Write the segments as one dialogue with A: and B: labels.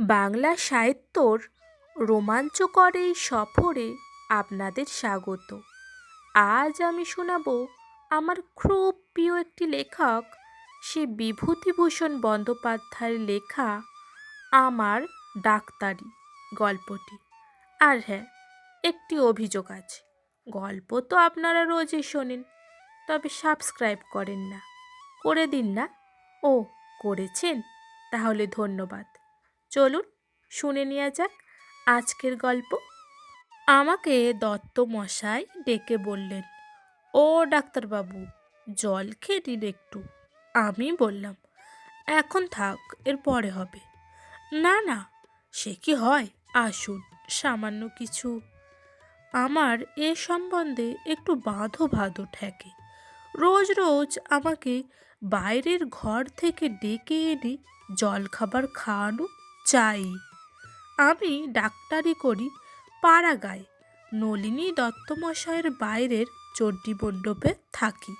A: বাংলা সাহিত্যর রোমাঞ্চকর এই সফরে আপনাদের স্বাগত। আজ আমি শোনাব আমার খুব প্রিয় একটি লেখক, সে বিভূতিভূষণ বন্দ্যোপাধ্যায়ের লেখা আমার ডাক্তারি গল্পটি। আর হ্যাঁ একটি অভিযোগ আছে। গল্প তো আপনারা রোজই শোনেন, তবে সাবস্ক্রাইব করেন না। করে দিন না। ও, করেছেন? তাহলে ধন্যবাদ। চলুন শুনে নেওয়া যাক আজকের গল্প। আমাকে দত্ত মশাই ডেকে বললেন, ও ডাক্তারবাবু, জল খেয়ে নিন একটু। আমি বললাম, এখন থাক, এর পরে হবে। না না, সে কি হয়? আসুন, সামান্য কিছু। আমার এ সম্বন্ধে একটু বাঁধো বাঁধো ঠেকে। রোজ রোজ আমাকে বাইরের ঘর থেকে ডেকে এনে জলখাবার খাওয়ানো চাই। আমি ডাক্তারি করি পাড়াগায়। নলিনী দত্তমশায়ের বাইরের চণ্ডী মণ্ডপে থাকি।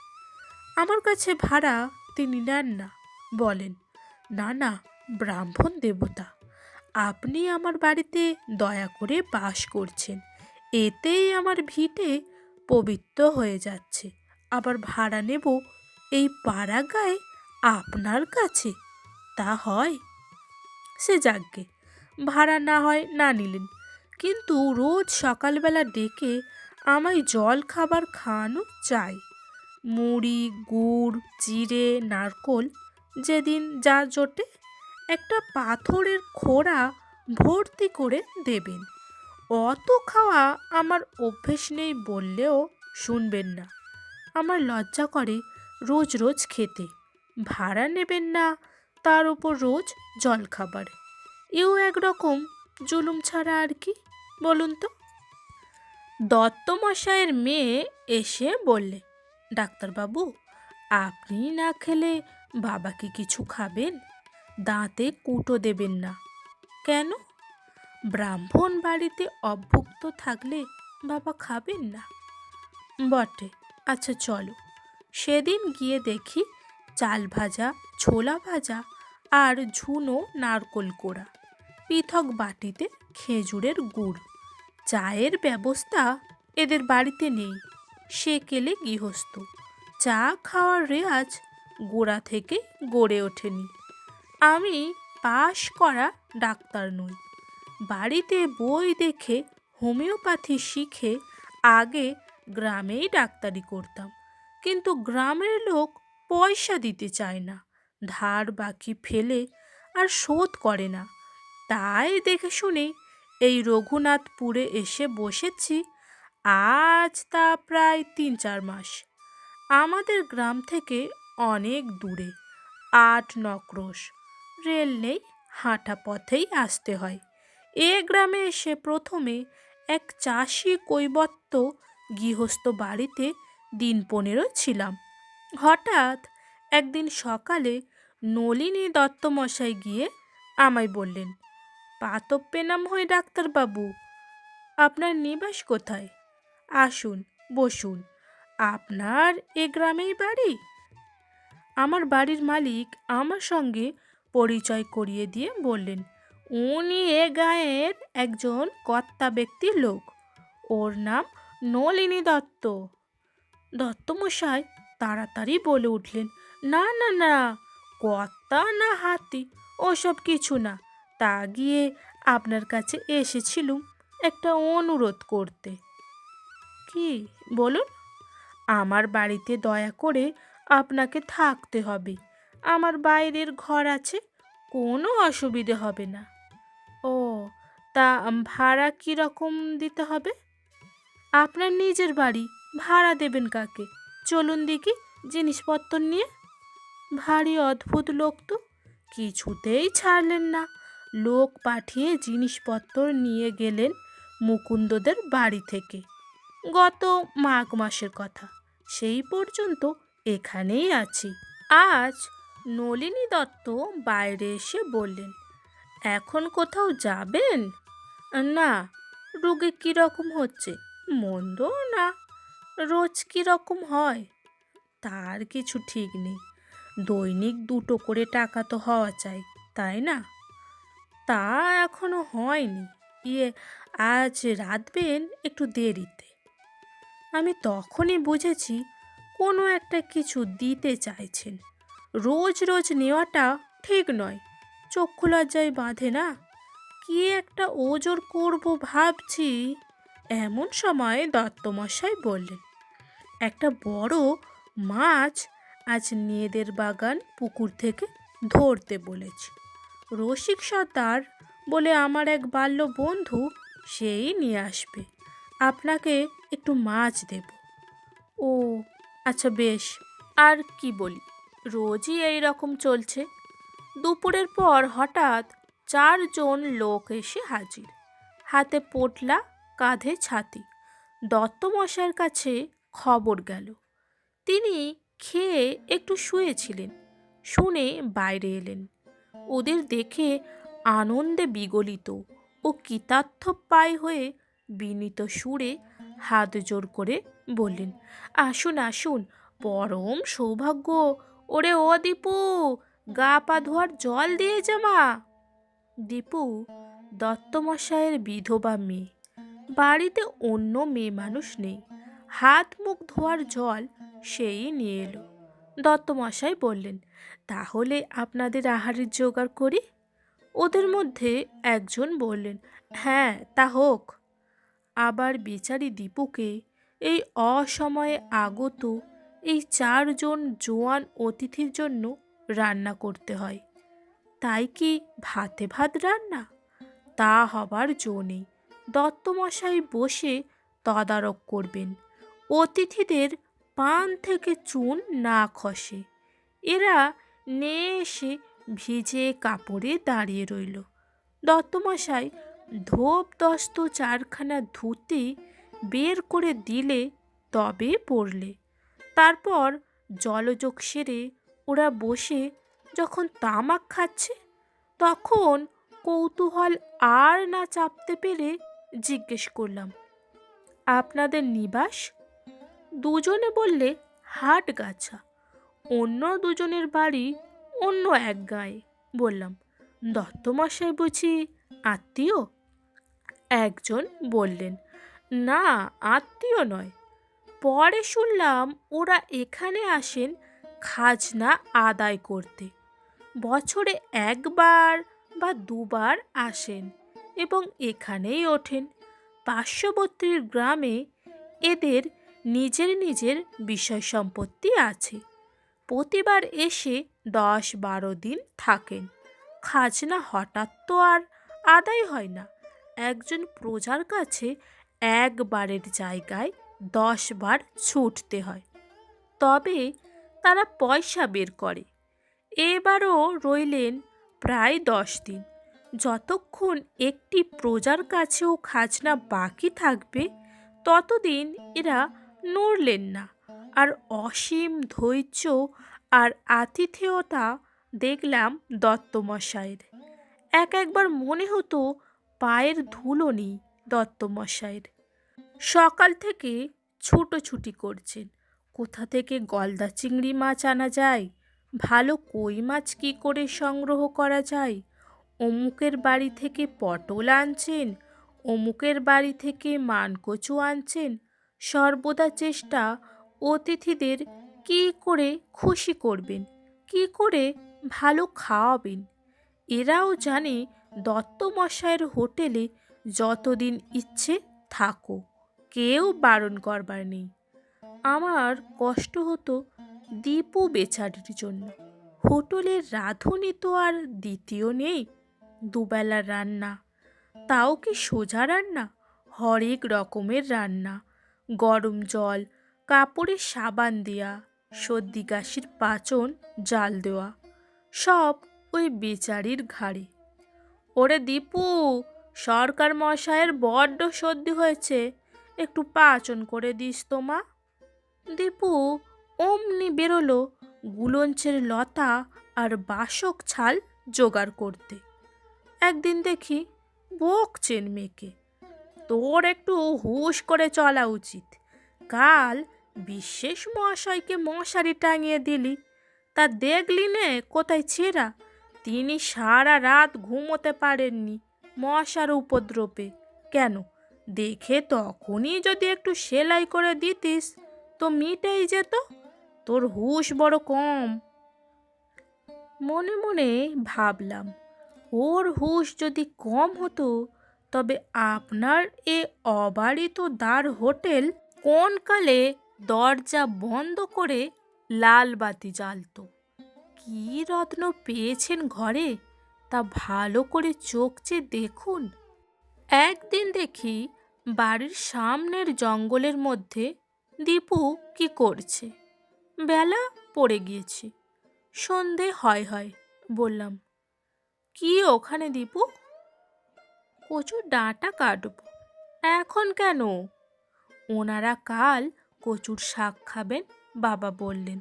A: আমার কাছে ভাড়া তিনি নেন না, বলেন, না না, ব্রাহ্মণ দেবতা, আপনি আমার বাড়িতে দয়া করে বাস করছেন। এতেই আমার ভিটে পবিত্র হয়ে যাচ্ছে। আবার ভাড়া নেব এই পাড়াগায় আপনার কাছে। তা হয়? সে যাকগে। ভাড়া না হয় না নিলেন। কিন্তু রোজ সকালবেলা ডেকে আমায় জল খাবার খাওয়ানো চাই। মুড়ি, গুড় চিড়ে নারকোল যেদিন যা জোটে একটা পাথরের খোড়া ভর্তি করে দেবেন। অত খাওয়া আমার অভ্যেস নেই বললেও শুনবেন না। আমার লজ্জা করে রোজ রোজ খেতে। ভাড়া নেবেন না তার উপর রোজ জলখাবার। এও একরকম জুলুম ছাড়া আর কি, বলুন তো? দত্তমশায়ের মেয়ে এসে বললে, ডাক্তারবাবু, আপনি না খেলে বাবা কি কিছু খাবেন? দাঁতে কুটো দেবেন না। কেন? ব্রাহ্মণ বাড়িতে অভুক্ত থাকলে বাবা খাবেন না? বটে আচ্ছা চলো। সেদিন গিয়ে দেখি চাল ভাজা, ছোলা ভাজা আর ঝুনো নারকোল কোড়া, পৃথক বাটিতে খেজুরের গুড়। চায়ের ব্যবস্থা এদের বাড়িতে নেই, সে কেলে গৃহস্থ। চা খাওয়ার রেয়াজ গোড়া থেকে গড়ে ওঠেনি। আমি পাশ করা ডাক্তার নই। বাড়িতে বই দেখে, হোমিওপ্যাথি শিখে আগে গ্রামেই ডাক্তারি করতাম, কিন্তু গ্রামের লোক পয়সা দিতে চায় না। ধার বাকি ফেলে আর শোধ করে না। তাই দেখে শুনে এই রঘুনাথপুরে এসে বসেছি। আজ তা প্রায় তিন চার মাস। আমাদের গ্রাম থেকে অনেক দূরে, আট নক্রোশ রেল নেই, হাঁটা পথেই আসতে হয়। এ গ্রামে এসে প্রথমে এক চাষি কৈবত্য গৃহস্থ বাড়িতে দিন পনেরো ছিলাম। হঠাৎ একদিন সকালে নলিনী দত্তমশাই গিয়ে আমায় বললেন পাতপ্পে নাম হয় ডাক্তারবাবু, আপনার নিবাস কোথায়? আসুন, বসুন, আপনার এ গ্রামেই বাড়ি? আমার বাড়ির মালিক আমার সঙ্গে পরিচয় করিয়ে দিয়ে বললেন, উনি এ গায়ের একজন কর্তা ব্যক্তির লোক, ওর নাম নলিনী দত্ত। দত্তমশাই তাড়াতাড়ি বলে উঠলেন না না না, কর্তা না হাতি, ওসব কিছু না। তা গিয়ে আপনার কাছে এসেছিলুম একটা অনুরোধ করতে। কি? বলুন। আমার বাড়িতে দয়া করে আপনাকে থাকতে হবে। আমার বাইরের ঘর আছে, কোনো অসুবিধে হবে না। ও, তা ভাড়া কীরকম দিতে হবে? আপনার নিজের বাড়ি, ভাড়া দেবেন কাকে? চলুন দেখি জিনিসপত্র নিয়ে। ভারী অদ্ভুত লোক তো। কিছুতেই ছাড়লেন না। লোক পাঠিয়ে জিনিসপত্র নিয়ে গেলেন মুকুন্দদের বাড়ি থেকে। গত মাঘ মাসের কথা। সেই পর্যন্ত এখানেই আছি। আজ নলিনী দত্ত বাইরে এসে বললেন, এখন কোথাও যাবেন? না। রোগে কীরকম হচ্ছে? মন্দ না। রোজ কীরকম হয়? তার কিছু ঠিক নেই। দৈনিক দুটো করে টাকা তো হওয়া চাই, তাই না? তা এখনও হয়নি। ইয়ে আজ রাঁধবেন একটু দেরিতে। আমি তখনই বুঝেছি কোনো একটা কিছু দিতে চাইছেন। রোজ রোজ নেওয়াটা ঠিক নয়। চক্ষু লজ্জায় বাঁধে না। কি একটা ওজোর করব ভাবছি, এমন সময় দত্তমশাই বললেন, একটা বড় মাছ আজ মেয়েদের বাগান পুকুর থেকে ধরতে বলেছি। রসিক সর্দার বলে আমার এক বাল্য বন্ধু সেই নিয়ে আসবে। আপনাকে একটু মাছ দেব। ও আচ্ছা বেশ, আর কি বলি? রোজই এই রকম চলছে। দুপুরের পর হঠাৎ চারজন লোক এসে হাজির। হাতে পোটলা, কাঁধে ছাতি। দত্তমশাইয়ের কাছে খবর গেল। তিনি খেয়ে একটু শুয়েছিলেন, শুনে বাইরে এলেন। ওদের দেখে আনন্দে বিগলিত ও কৃতার্থ পায় হয়ে বিনীত সুরে হাত জোর করে বললেন, আসুন আসুন, পরম সৌভাগ্য। ওরে ও দীপু, গা পা ধোয়ার জল দিয়ে জামা দীপু দত্তমশায়ের বিধবা মেয়ে। বাড়িতে অন্য মেয়ে মানুষ নেই। হাত মুখ ধোয়ার জল সেই নিয়ে এলো। দত্তমশাই বললেন, তাহলে আপনাদের আহারের জোগাড় করি? ওদের মধ্যে একজন বললেন হ্যাঁ তা হোক। আবার বেচারি দীপুকে এই অসময়ে আগত এই চারজন জোয়ান অতিথির জন্য রান্না করতে হয়। তাই কি ভাতে ভাত রান্না? তা হবার জো নেই। দত্তমশাই বসে তদারক করবেন। অতিথিদের পান থেকে চুন না খসে। এরা নে এসে ভিজে কাপড়ে দাঁড়িয়ে রইল। দত্তমশাই ধোপ দস্ত চারখানা ধুতে বের করে দিলে তবে পড়লে। তারপর জলযোগ সেরে ওরা বসে যখন তামাক খাচ্ছে, তখন কৌতূহল আর না চাপতে পেরে জিজ্ঞেস করলাম, আপনাদের নিবাস দুজনে বললে, হাট গাছা। অন্য দুজনের বাড়ি অন্য এক গায়ে। বললাম, দত্তমশাই বুঝি আত্মীয়? একজন বললেন, না, আত্মীয় নয়। পরে শুনলাম ওরা এখানে আসেন খাজনা আদায় করতে। বছরে একবার বা দুবার আসেন এবং এখানেই ওঠেন। পার্শ্ববর্তীর গ্রামে এদের নিজের নিজের বিষয় সম্পত্তি আছে। প্রতিবার এসে দশ বারো দিন থাকেন। খাজনা হঠাৎ তো আর আদায় হয় না। একজন প্রজার কাছে একবারের জায়গায় দশ বার ছুটতে হয়। তবে তারা পয়সা বের করে। এবারও রইলেন প্রায় দশ দিন। যতক্ষণ একটি প্রজার কাছেও খাজনা বাকি থাকবে, ততদিন এরা নড়লেন না। আর অসীম ধৈর্য আর আতিথেয়তা দেখলাম দত্তমশাইয়ের এক একবার মনে হতো পায়ের ধুলো নেই দত্তমশায়ের। সকাল থেকে ছুটোছুটি করছেন। কোথা থেকে গলদা চিংড়ি মাছ আনা যায়? ভালো কই মাছ কী করে সংগ্রহ করা যায়? অমুকের বাড়ি থেকে পটল আনছেন, অমুকের বাড়ি থেকে মানকচু আনছেন সর্বদা চেষ্টা অতিথিদের কী করে খুশি করবেন, কী করে ভালো খাওয়াবেন। এরাও জানে দত্তমশায়ের হোটেলে যতদিন ইচ্ছে থাকো, কেউ বারণ করবার নেই। আমার কষ্ট হতো দীপু বেচারির জন্য। হোটেলের রাঁধুনি তো আর দ্বিতীয় নেই, দুবেলা রান্না। তাও কি সোজা রান্না, হরেক রকমের রান্না। গরম জল কাপড়ে সাবান দেয়া, সর্দি কাশির পাচন, জাল দেওয়া, সব ওই বেচারির ঘাড়ে। ওরে দীপু, সরকার মশায়ের বড্ড সর্দি হয়েছে, একটু পাচন করে দিস তো মা। দীপু অমনি বেরোলো গুলঞ্চের লতা আর বাসক ছাল জোগাড় করতে। একদিন দেখি বকছেন মেয়েকে। তোর একটু হুশ করে চলা উচিত। কাল বিশেষ মহাশয়কে মশারি টাঙিয়ে দিলি। তা দেখলি নে কোথায় ছেঁড়া? তিনি সারা রাত ঘুমোতে পারেননি মশার উপদ্রবে। কেন? দেখে তখনই যদি একটু সেলাই করে দিতিস, তো মিটেই যেত। তোর হুঁশ বড় কম। মনে মনে ভাবলাম, ওর হুঁশ যদি কম হতো তবে আপনার এ অবারিত দ্বার হোটেল কোন কালে দরজা বন্ধ করে লাল বাতি জ্বালতো? কী রত্ন পেয়েছেন ঘরে? তা ভালো করে চোখ চেয়ে দেখুন। একদিন দেখি বাড়ির সামনের জঙ্গলের মধ্যে দীপু কি করছে। বেলা পড়ে গিয়েছে। সন্ধে হয় হয়, বললাম। কি ওখানে দীপু? কচুর ডাঁটা কাটব। এখন কেন? ওনারা কাল কচুর শাক খাবেন, বাবা বললেন।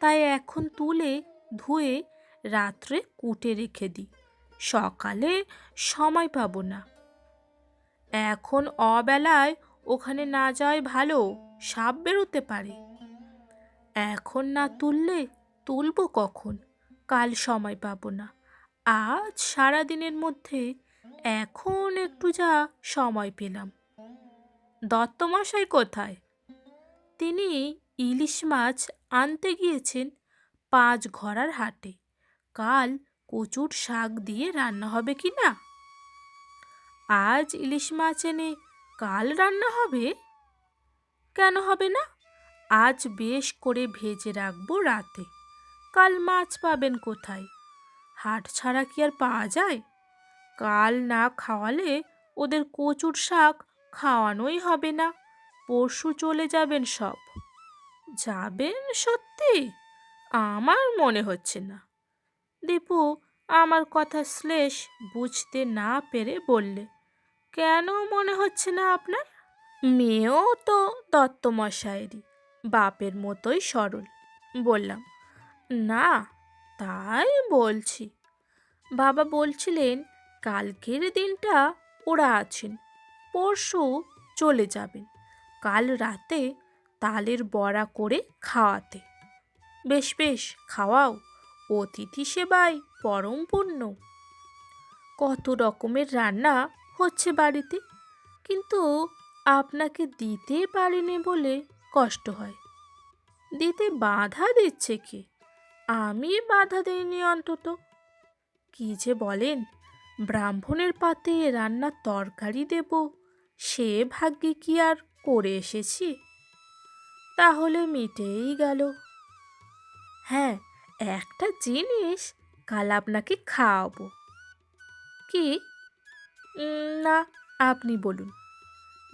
A: তাই এখন তুলে ধুয়ে রাত্রে কুটে রেখে দিই। সকালে সময় পাবো না। এখন অবেলায় ওখানে না যাওয়াই ভালো, সাপ বেরোতে পারে। এখন না তুললে তুলবো কখন? কাল সময় পাবো না। আজ সারাদিনের মধ্যে এখন একটু যা সময় পেলাম। দত্তমশাই কোথায়? তিনি ইলিশ মাছ আনতে গিয়েছেন পাঁচ ঘরার হাটে। কাল কচুর শাক দিয়ে রান্না হবে কি না? আজ ইলিশ মাছ এনে কাল রান্না হবে? কেন হবে না? আজ বেশ করে ভেজে রাখব রাতে। কাল মাছ পাবেন কোথায়? হাট ছাড়া কি আর পাওয়া যায়? কাল না খাওয়ালে ওদের কচুর শাক খাওয়ানোই হবে না। পরশু চলে যাবেন সব। যাবেন সত্যি? আমার মনে হচ্ছে না। দীপু আমার কথা শ্লেষ বুঝতে না পেরে বললে, কেন মনে হচ্ছে না আপনার? মেয়েও তো দত্তমশায়েরই, বাপের মতোই সরল। বললাম, না, তাই বলছি। বাবা বলছিলেন কালকের দিনটা ওরা আছেন, পরশু চলে যাবেন, কাল রাতে তালের বড়া করে খাওয়াতে। বেশ বেশ, খাওয়াও, অতিথি সেবায় পরম পুণ্য। কত রকমের রান্না হচ্ছে বাড়িতে, কিন্তু আপনাকে দিতে পারিনি বলে কষ্ট হয়। দিতে বাধা দিচ্ছে কে? আমি বাধা দিইনি অন্তত। কি যে বলেন ব্রাহ্মণের পাতে রান্নার তরকারি দেব, সে ভাগ্যে কি আর করে এসেছি? তাহলে মিটেই গেল। হ্যাঁ একটা জিনিস কাল আপনাকে খাওয়াবো। কি? না, আপনি বলুন।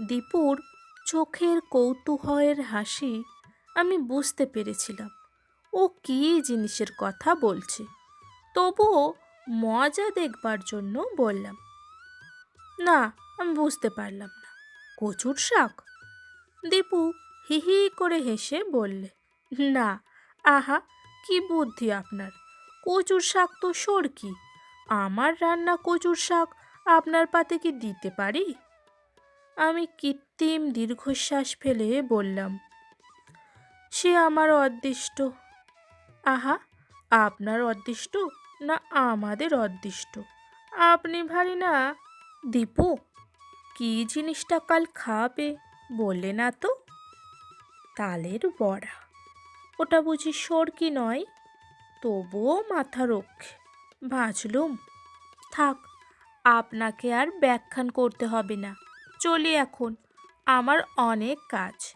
A: দীপুর চোখের কৌতূহলের হাসি আমি বুঝতে পেরেছিলাম। ও কী জিনিসের কথা বলছে? তবুও মজা দেখবার জন্য বললাম, না, আমি বুঝতে পারলাম না। কচুর শাক? দীপু হি হি করে হেসে বললে, না, আহা, কি বুদ্ধি আপনার। কচুর শাক তো সরকি আমার রান্না কচুর শাক আপনার পাতে কি দিতে পারি? আমি কৃত্রিম দীর্ঘশ্বাস ফেলে বললাম, সে আমার অদৃষ্ট। আহা, আপনার অদৃষ্ট? না আমাদের অদৃষ্ট। আপনি ভারী না। দীপু, কি জিনিসটা কাল খাবে বললে না তো? তালের বড়া। ওটা বুঝি সরকি নয়? তবুও মাথা রক্ষে ভাজলুম। থাক, আপনাকে আর ব্যাখ্যান করতে হবে না। চলি এখন। আমার অনেক কাজ।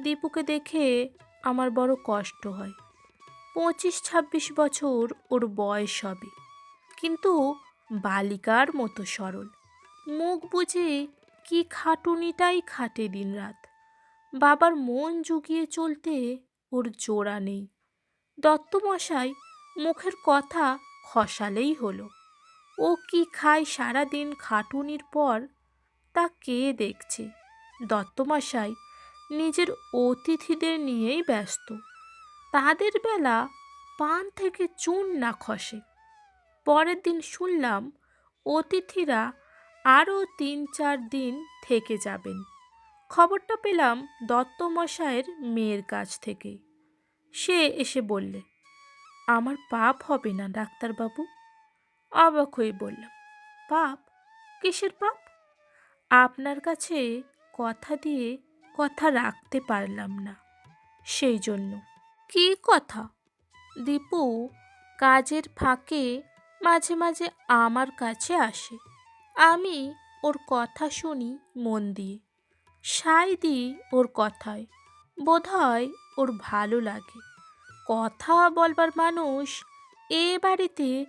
A: দীপুকে দেখে আমার বড় কষ্ট হয়। পঁচিশ ছাব্বিশ বছর ওর বয়স হবে। কিন্তু বালিকার মতো সরল। মুখ বুঝে কি খাটুনিটাই খাটে দিন রাত বাবার মন জুগিয়ে চলতে ওর জোড়া নেই। দত্তমশাই মুখের কথা খসালেই হলো। ও কি খায় সারাদিন খাটুনির পর, তা কে দেখছে? দত্তমশাই নিজের অতিথিদের নিয়েই ব্যস্ত। তাদের বেলা পান থেকে চুন না খসে। পরের দিন শুনলাম অতিথিরা আরও তিন চার দিন থেকে যাবেন। খবরটা পেলাম দত্তমশায়ের মেয়ের কাছ থেকে। সে এসে বললে, আমার পাপ হবে না ডাক্তারবাবু? অবাক হয়ে বললাম, পাপ? কিসের পাপ? আপনার কাছে কথা দিয়ে কথা রাখতে পারলাম না। সেই জন্য। কি কথা? দীপু কাজের ফাঁকে মাঝে মাঝে আমার কাছে আসে। আমি ওর কথা শুনি মন দিয়ে। সাই দিই ওর কথায়। বোধহয় ওর ভালো লাগে। কথা বলবার মানুষ এ বাড়িতে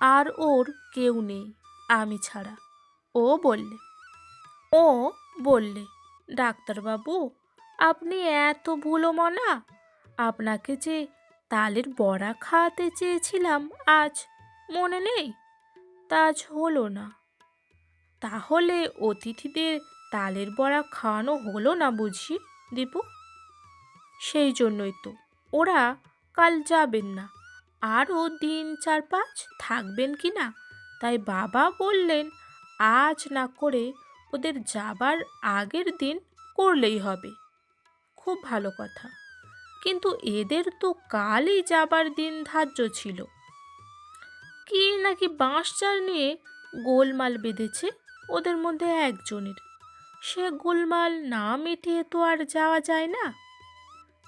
A: আর ওর কেউ নেই, আমি ছাড়া। ও বললে। ও বললে, ডাক্তারবাবু, আপনি এত ভুলো মনা? আপনাকে যে তালের বড়া খাওয়াতে চেয়েছিলাম আজ মনে নেই? তা আজ হলো না। তাহলে অতিথিদের তালের বড়া খাওয়ানো হলো না বুঝি, দীপু? সেই জন্যই তো। ওরা কাল যাবেন না। আরও দিন চার পাঁচ থাকবেন কি না? তাই বাবা বললেন, আজ না করে ওদের যাবার আগের দিন করলেই হবে। খুব ভালো কথা। কিন্তু এদের তো কালই যাবার দিন ধার্য ছিল। কি নাকি বাঁশচার নিয়ে গোলমাল বেঁধেছে ওদের মধ্যে একজনের। সে গোলমাল না মিটিয়ে তো আর যাওয়া যায় না।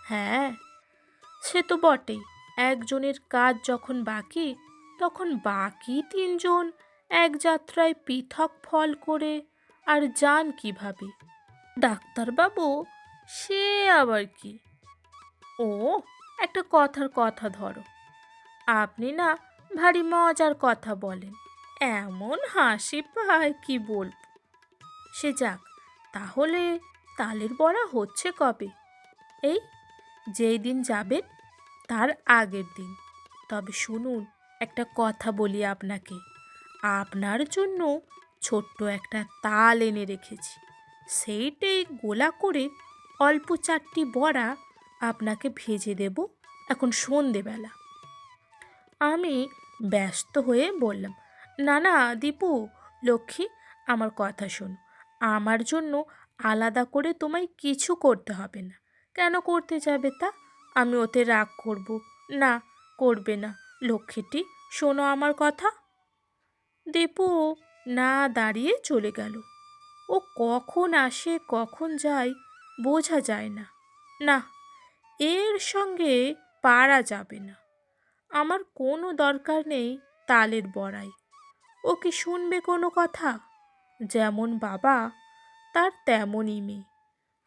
A: হ্যাঁ সে তো বটেই। একজনের কাজ যখন বাকি, তখন বাকি তিনজন এক যাত্রায় পৃথক ফল করে আর যান কীভাবে? ডাক্তারবাবু, সে আবার কি? ও, একটা কথার কথা ধরো। আপনি না ভারী মজার কথা বলেন। এমন হাসি পায় কি বলব? সে যাক, তাহলে তালের বড়া হচ্ছে কবে? এই, যেই দিন যাবেন, তার আগের দিন। তবে শুনুন, একটা কথা বলি আপনাকে। আপনার জন্য ছোট্ট একটা তাল এনে রেখেছি। সেইটাই গোলা করে অল্প চারটি বড়া আপনাকে ভেজে দেব এখন সন্ধেবেলা। আমি ব্যস্ত হয়ে বললাম, না না, দীপু, লক্ষ্মী, আমার কথা শোনো। আমার জন্য আলাদা করে তোমায় কিছু করতে হবে না। কেন করতে যাবে তা? আমি ওতে রাগ করব। না, করবে না। লক্ষ্মীটি, শোনো আমার কথা। দীপু না দাঁড়িয়ে চলে গেল। ও কখন আসে, কখন যায়, বোঝা যায় না। না এর সঙ্গে পারা যাবে না। আমার কোনো দরকার নেই তালের বড়াই। ও কি শুনবে কোনো কথা? যেমন বাবা, তার তেমনই মেয়ে।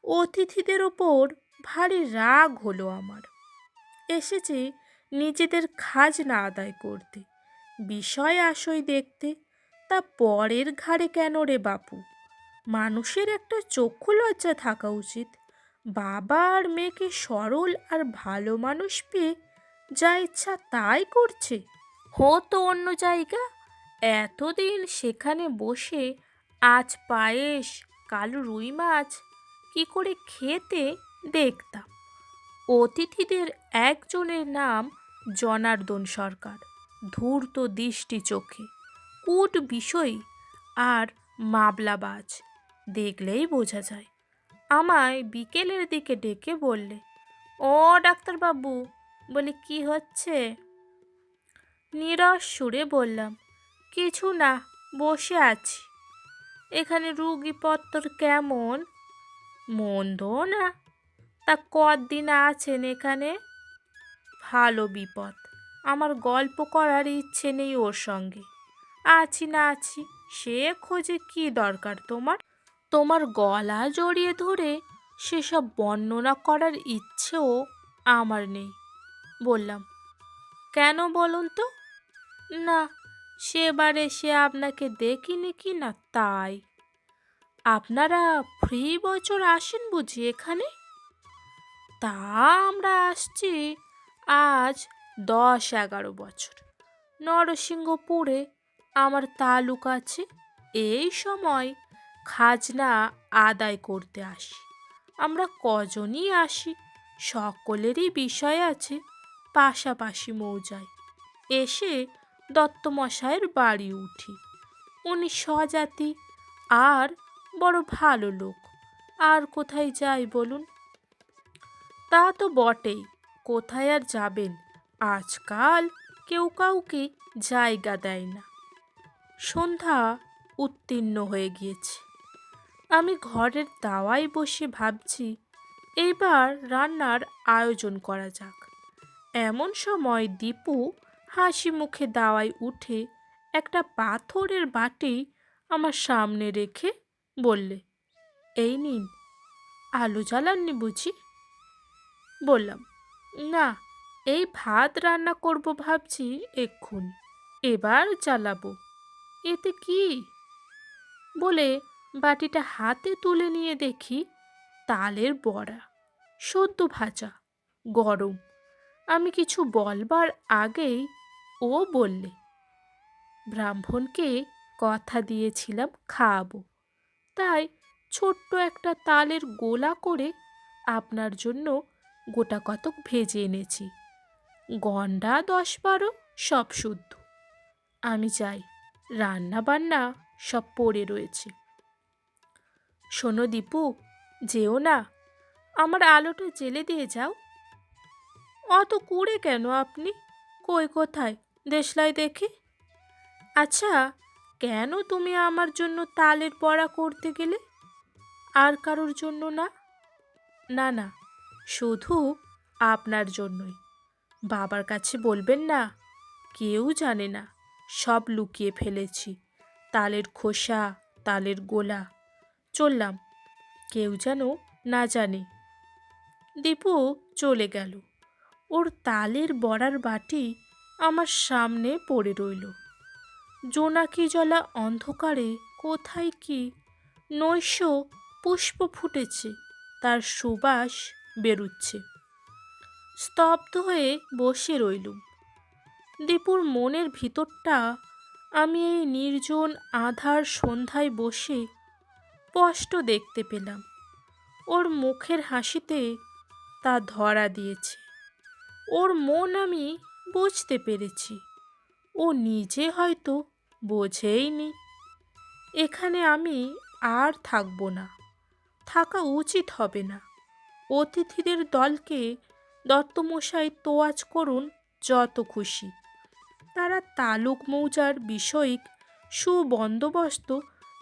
A: অতিথিদের ওপর ভারী রাগ হলো আমার। এসেছে নিজেদের খাজনা আদায় করতে। বিষয় আশয় দেখতে, তা পরের ঘাড়ে কেন রে বাপু? মানুষের একটা চক্ষু লজ্জা থাকা উচিত। বাবা আর মেয়েকে সরল আর ভালো মানুষ পেয়ে যা ইচ্ছা তাই করছে। হতো অন্য জায়গা। এতদিন সেখানে বসে আজ পায়েস, কাল রুই মাছ, কি করে খেতে দেখতাম। অতিথিদের একজনের নাম জনার্দন সরকার। ধূর্ত দৃষ্টি চোখে। কূট বিষয় আর মাবলাবাজ। দেখলেই বোঝা যায়। আমায় বিকেলের দিকে ডেকে বললে, ও ডাক্তারবাবু, বলে কি হচ্ছে? নিরস সুরে বললাম, কিছু না, বসে আছি। এখানে রুগীপত্তর কেমন? মন্দ না। তা কদিন আছেন এখানে? ভালো বিপদ। আমার গল্প করার ইচ্ছে নেই ওর সঙ্গে। আছি না আছি, সে খোঁজে কি দরকার তোমার? তোমার গলা জড়িয়ে ধরে সেসব বর্ণনা করার ইচ্ছেও আমার নেই, বললাম। কেন বলুন তো? না, সেবারে সে আপনাকে দেখিনি কি না তাই? আপনারা ফ্রি বছর আসেন বুঝি এখানে? তা আমরা আসছি আজ দশ এগারো বছর। নরসিংহপুরে আমার তালুক আছে, এই সময় খাজনা আদায় করতে আসি। আমরা কজনই আসি, সকলেরই বিষয় আছে, পাশাপাশি মৌজায়। এসে দত্তমশায়ের বাড়ি উঠি। উনি স্বজাতি আর বড় ভালো লোক। আর কোথায় যাই বলুন? তা তো বটেই, কোথায় আর যাবেন? আজকাল কেউ কাউকে জায়গা দেয় না। সন্ধ্যা উত্তীর্ণ হয়ে গিয়েছে। আমি ঘরের দাওয়ায় বসে ভাবছি, এইবার রান্নার আয়োজন করা যাক। এমন সময় দীপু হাসি মুখে দাওয়ায় উঠে একটা পাথরের বাটি আমার সামনে রেখে বললে, এই নিন। আলু জ্বালাননি বুঝি? বললাম, না, এই ভাত রান্না করব ভাবছি এক্ষুনি, এবার জ্বালাবো। এতে কি? বলে বাটিটা হাতে তুলে নিয়ে দেখি তালের বড়া, সদ্য ভাজা, গরম। আমি কিছু বলবার আগেই ও বললে, ব্রাহ্মণকে কথা দিয়েছিলাম খাওয়াবো। তাই ছোট্ট একটা তালের গোলা করে আপনার জন্য গোটা কতক ভেজে এনেছি। গন্ডা দশ বারো সব শুদ্ধ। আমি চাই রান্না বান্না সব পড়ে রয়েছে। শোনো দীপু, যেও না। আমার আলোটা জেলে দিয়ে যাও। অত কুড়ে কেন আপনি? কই কোথায়? দেশলাই দেখি। আচ্ছা কেন তুমি আমার জন্য তালের বড়া করতে গেলে? আর কারোর জন্য না? না না, শুধু আপনার জন্যই। বাবার কাছে বলবেন না, কেউ জানে না, সব লুকিয়ে ফেলেছি। তালের খোসা, তালের গোলা। চললাম। কেউ যেন না জানে। দীপু চলে গেল। ওর তালের বড়ার বাটি আমার সামনে পড়ে রইল। জোনাকি জলা অন্ধকারে কোথায় কি? নৈশ পুষ্প ফুটেছে, তার সুবাস বেরুচ্ছে। স্তব্ধ হয়ে বসে রইলুম। দীপুর মনের ভিতরটা আমি এই নির্জন আধার সন্ধ্যায় বসে স্পষ্ট দেখতে পেলাম। ওর মুখের হাসিতে তা ধরা দিয়েছে। ওর মন আমি বুঝতে পেরেছি। ও নিজে হয়তো বোঝেইনি। এখানে আমি আর থাকব না। থাকা উচিত হবে না। অতিথিদের দলকে দত্তমশাই তোয়াজ করুন যত খুশি। তারা তালুক মৌজার বিষয়িক সুবন্দোবস্ত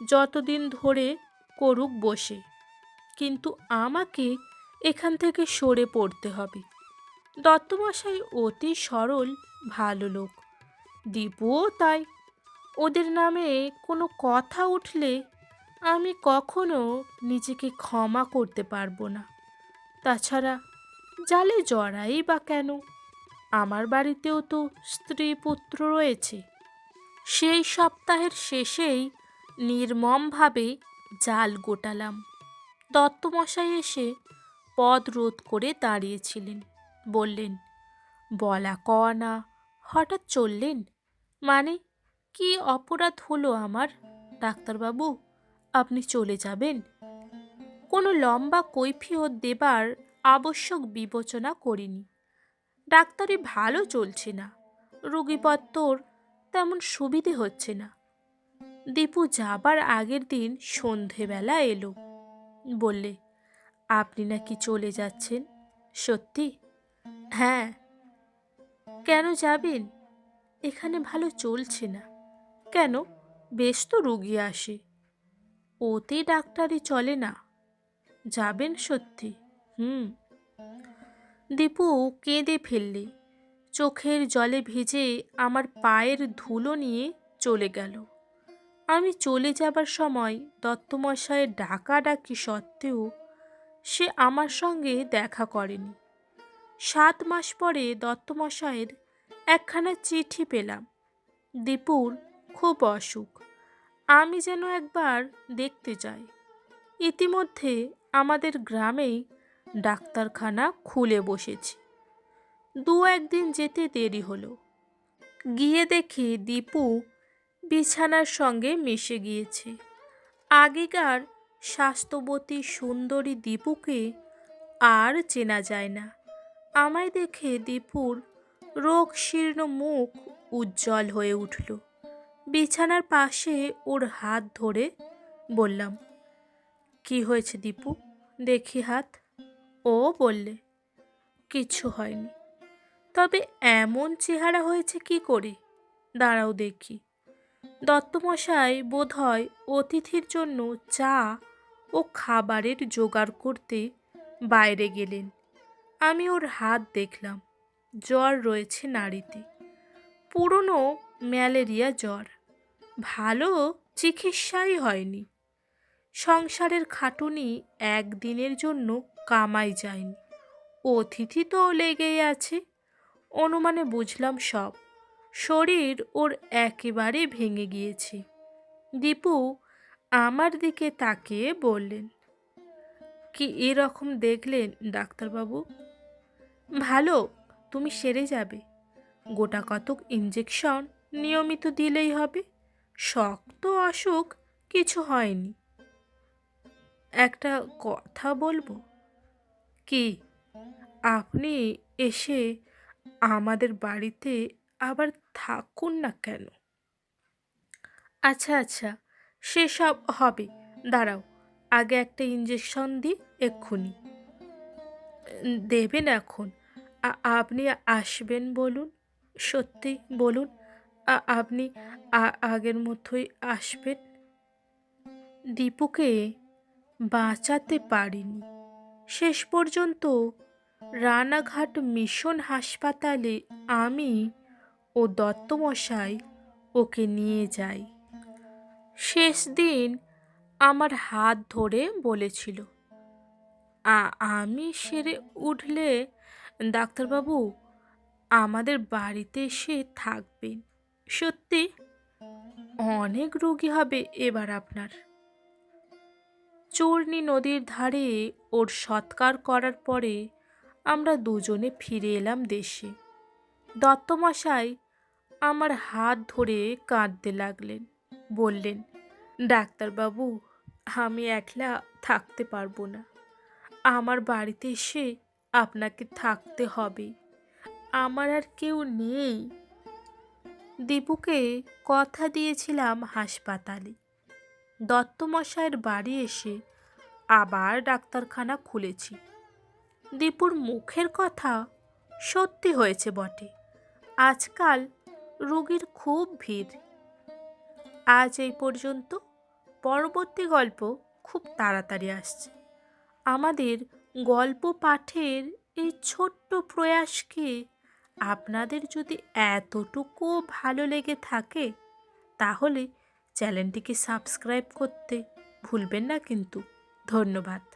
A: যতদিন ধরে করুক বসে। কিন্তু আমাকে এখান থেকে সরে পড়তে হবে। দত্তমশাই অতি সরল, ভালো লোক। দীপুও তাই। ওদের নামে কোনো কথা উঠলে আমি কখনো নিজেকে ক্ষমা করতে পারব না। তাছাড়া জালে জড়াই বা কেন? আমার বাড়িতেও তো স্ত্রী পুত্র রয়েছে। সেই সপ্তাহের শেষেই নির্মমভাবে জাল গোটালাম। দত্তমশাই এসে পদ রোধ করে দাঁড়িয়েছিলেন। বললেন, বলা কওয়া না, হঠাৎ চললেন? মানে কি অপরাধ হলো আমার? ডাক্তারবাবু, আপনি চলে যাবেন? কোনো লম্বা কৈফিয়ত দেবার আবশ্যক বিবেচনা করিনি। ডাক্তারি ভালো চলছে না। রোগীপত্তর তেমন সুবিধে হচ্ছে না। দীপু যাবার আগের দিন সন্ধেবেলা এলো। বললে, আপনি নাকি চলে যাচ্ছেন? সত্যি? হ্যাঁ। কেন যাবেন? এখানে ভালো চলছে না। কেন? বেশ তো রুগী আসে। ওতে ডাক্তারি চলে না? যাবেন সত্যি? হুম। দীপু কেঁদে ফেললে। চোখের জলে ভিজে আমার পায়ের ধুলো নিয়ে চলে গেল। আমি চলে যাবার সময় দত্তমশায়ের ডাকাডাকি সত্ত্বেও সে আমার সঙ্গে দেখা করেনি। সাত মাস পরে দত্তমশায়ের একখানা চিঠি পেলাম। দীপুর, খুব অসুখ। আমি যেন একবার দেখতে যাই। ইতিমধ্যে আমাদের গ্রামেই ডাক্তারখানা খুলে বসেছি। দু একদিন যেতে দেরি হলো। গিয়ে দেখি দীপু বিছানার সঙ্গে মিশে গিয়েছে। আগেকার স্বাস্থ্যবতী সুন্দরী দীপুকে আর চেনা যায় না। আমায় দেখে দীপুর রোগ শীর্ণ মুখ উজ্জ্বল হয়ে উঠল। বিছানার পাশে ওর হাত ধরে বললাম, কি হয়েছে দীপু? দেখি হাত। ও বললে কিচ্ছু হয়নি। তবে এমন চেহারা হয়েছে কি করে? দাঁড়াও দেখি। দত্তমশাই বোধহয় অতিথির জন্য চা ও খাবারের জোগাড় করতে বাইরে গেলেন। আমি ওর হাত দেখলাম। জ্বর রয়েছে নাড়িতে। পুরনো ম্যালেরিয়া জ্বর। ভালো চিকিৎসাই হয়নি। সংসারের খাটুনি একদিনের জন্য কামাই যায়নি। অতিথি তো লেগেই আছে। অনুমানে বুঝলাম সব। শরীর ওর একেবারে ভেঙে গিয়েছে। দীপু আমার দিকে তাকিয়ে বললেন, কি এরকম দেখলেন ডাক্তারবাবু? ভালো, তুমি সেরে যাবে। গোটা কতক ইঞ্জেকশন নিয়মিত দিলেই হবে। শক্ত অসুখ কিছু হয়নি। একটা কথা বলব? কি, আপনি এসে আমাদের বাড়িতে আবার থাকুন না কেন? আচ্ছা আচ্ছা সেসব হবে। দাঁড়াও, আগে একটা ইঞ্জেকশন দিই এক্ষুনি। দেবেন এখন। আপনি আসবেন বলুন, সত্যি বলুন আপনি আগের মতোই আসবেন? দীপুকে বাঁচাতে পারিনি। শেষ পর্যন্ত রানাঘাট মিশন হাসপাতালে আমি ও দত্তমশাই ওকে নিয়ে যাই শেষ দিন আমার হাত ধরে বলেছিল আমি সেরে উঠলে ডাক্তারবাবু আমাদের বাড়িতে এসে থাকবেন। সত্যি অনেক রোগী হবে এবার আপনার। চূর্ণী নদীর ধারে ওর সৎকার করার পরে আমরা দুজনে ফিরে এলাম দেশে। দত্তমশাই আমার হাত ধরে কাঁদতে লাগলেন। বললেন, ডাক্তারবাবু, আমি একলা থাকতে পারব না। আমার বাড়িতে এসে আপনাকে থাকতে হবে। আমার আর কেউ নেই। দীপুকে কথা দিয়েছিলাম হাসপাতালে। দত্তমশাইয়ের বাড়ি এসে আবার ডাক্তারখানা খুলেছি। দীপুর মুখের কথা সত্যি হয়েছে বটে। আজকাল রোগীর খুব ভিড়। আজ এই পর্যন্ত পরবর্তী গল্প খুব তাড়াতাড়ি আসছে। আমাদের গল্প পাঠের এই ছোট্ট প্রয়াসকে আপনাদের যদি এতটুকু ভালো লেগে থাকে, তাহলে চ্যানেলটিকে সাবস্ক্রাইব করতে ভুলবেন না কিন্তু। ধন্যবাদ।